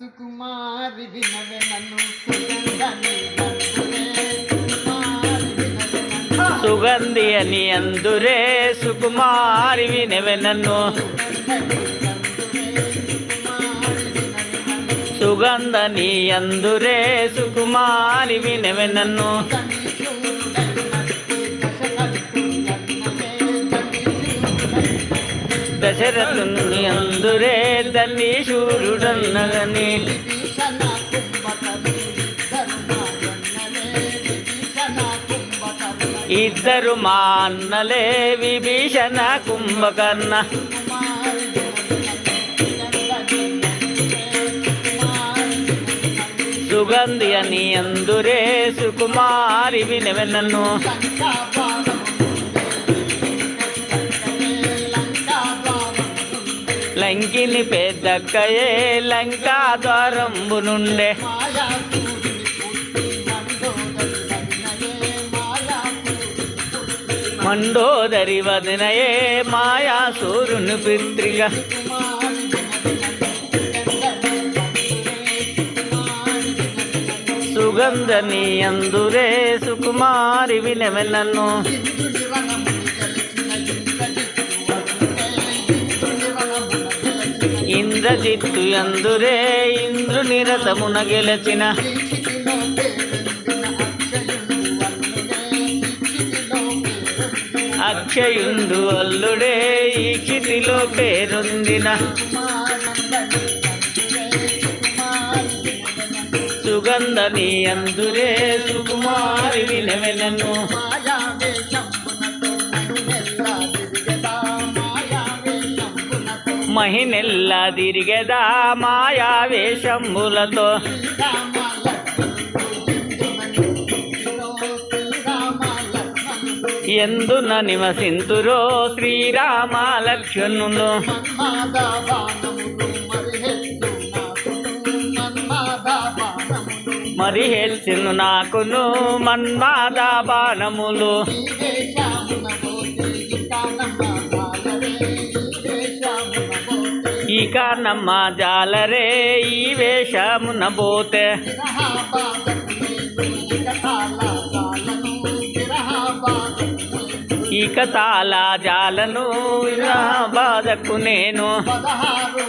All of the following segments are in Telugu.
సుకుమారి వినవే నన్ను సుగంధి అని అందురే సుకుమారి వినవే నన్ను సుగంధని అందురే సుకుమారి వినవే నన్ను దశరథుని అందురే తల్లి శూరుడన్నగని ఇద్దరు మా అన్నలే విభీషణ కుంభకర్ణ. సుగంధి అని అందురే సుకుమారి వినవెన్నను లంకిని పెద్దక్కయే లంకా ద్వారంబు నుండే. మండోదరి వదినయే మాయా సూర్యుని పిత్రిగా సుగంధని అందురే సుకుమారి వినమెనను ఇంద్రజిత్తు అందురే ఇంద్రు నిరతమున గెలచిన. అక్షయుండు అల్లుడే ఈ క్షితిలో పేరొందిన. సుగంధని అందురే సుకుమారి వినవెనను నన్ను మహినెల్లా తిరిగెదా మాయా వేషంబులతో ఎందున నివసింతురో శ్రీరామ లక్ష్మణులు మరి హెల్సిను నాకును మన్మాద బాణములు. ఈ కారణమ్మ జాలరే ఈ వేషమున పోతే. ఇక తాళ జాలను ఇలా బాధకు నేను. పదహారు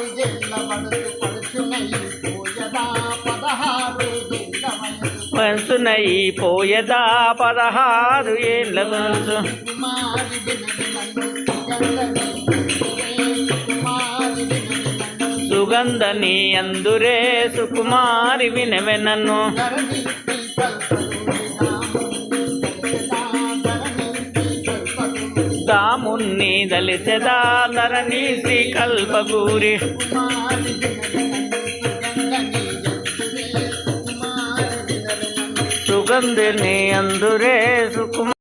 పోయదా పదహారు జిల్ల వయసు సుగంధ నీ అందురే సుకుమారి వినవే నన్ను ధరణి దళితదా ధరణి శ్రీ కల్పగూరి సుగంధ నీ అందురే సుకుమారి